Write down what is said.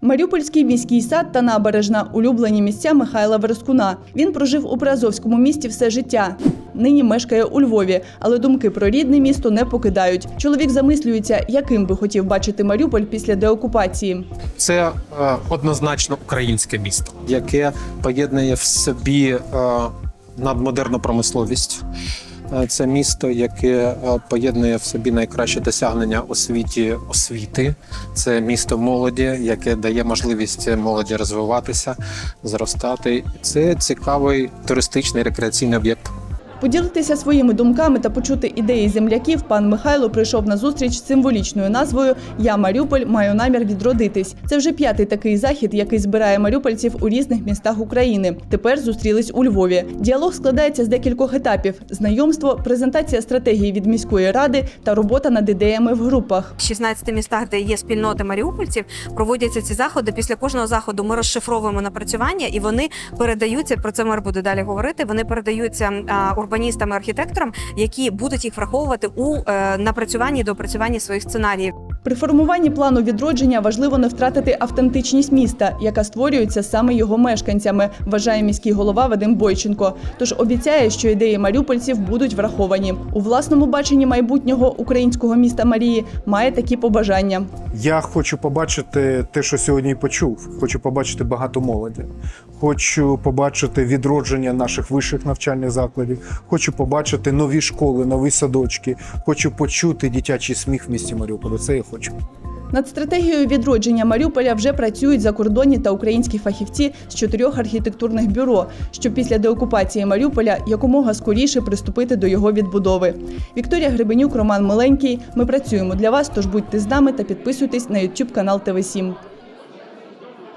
Маріупольський міський сад та набережна улюблені місця Михайла Верескуна. Він прожив у Приазовському місті все життя. Нині мешкає у Львові, але думки про рідне місто не покидають. Чоловік замислюється, яким би хотів бачити Маріуполь після деокупації. Це е, однозначно українське місто, яке поєднує в собі е, надмодерну промисловість. Е, Це місто, яке е, поєднує в собі найкращі досягнення у світі освіти. Це місто молоді, яке дає можливість молоді розвиватися, зростати. Це цікавий туристичний рекреаційний об'єкт. Поділитися своїми думками та почути ідеї земляків. Пан Михайло прийшов на зустріч з символічною назвою Я Маріуполь маю намір відродитись. Це вже п'ятий такий захід, який збирає маріупольців у різних містах України. Тепер зустрілись у Львові. Діалог складається з декількох етапів: знайомство, презентація стратегії від міської ради та робота над ідеями в групах. В 16 містах, де є спільноти маріупольців, проводяться ці заходи. Після кожного заходу ми розшифровуємо напрацювання, і вони передаються. Про це мер буде далі говорити. Вони передаються урбаністам і архітекторам, які будуть їх враховувати у е, напрацюванні і доопрацюванні своїх сценаріїв. При формуванні плану відродження важливо не втратити автентичність міста, яка створюється саме його мешканцями, вважає міський голова Вадим Бойченко. Тож обіцяє, що ідеї маріупольців будуть враховані. У власному баченні майбутнього українського міста Марії має такі побажання. Я хочу побачити те, що сьогодні почув. Хочу побачити багато молоді. Хочу побачити відродження наших вищих навчальних закладів. Хочу побачити нові школи, нові садочки. Хочу почути дитячий сміх в місті Маріуполя. Це я хочу. Над стратегією відродження Маріуполя вже працюють закордонні та українські фахівці з чотирьох архітектурних бюро, щоб після деокупації Маріуполя якомога скоріше приступити до його відбудови. Вікторія Гребенюк, Роман Миленький. Ми працюємо для вас, тож будьте з нами та підписуйтесь на YouTube канал ТВ 7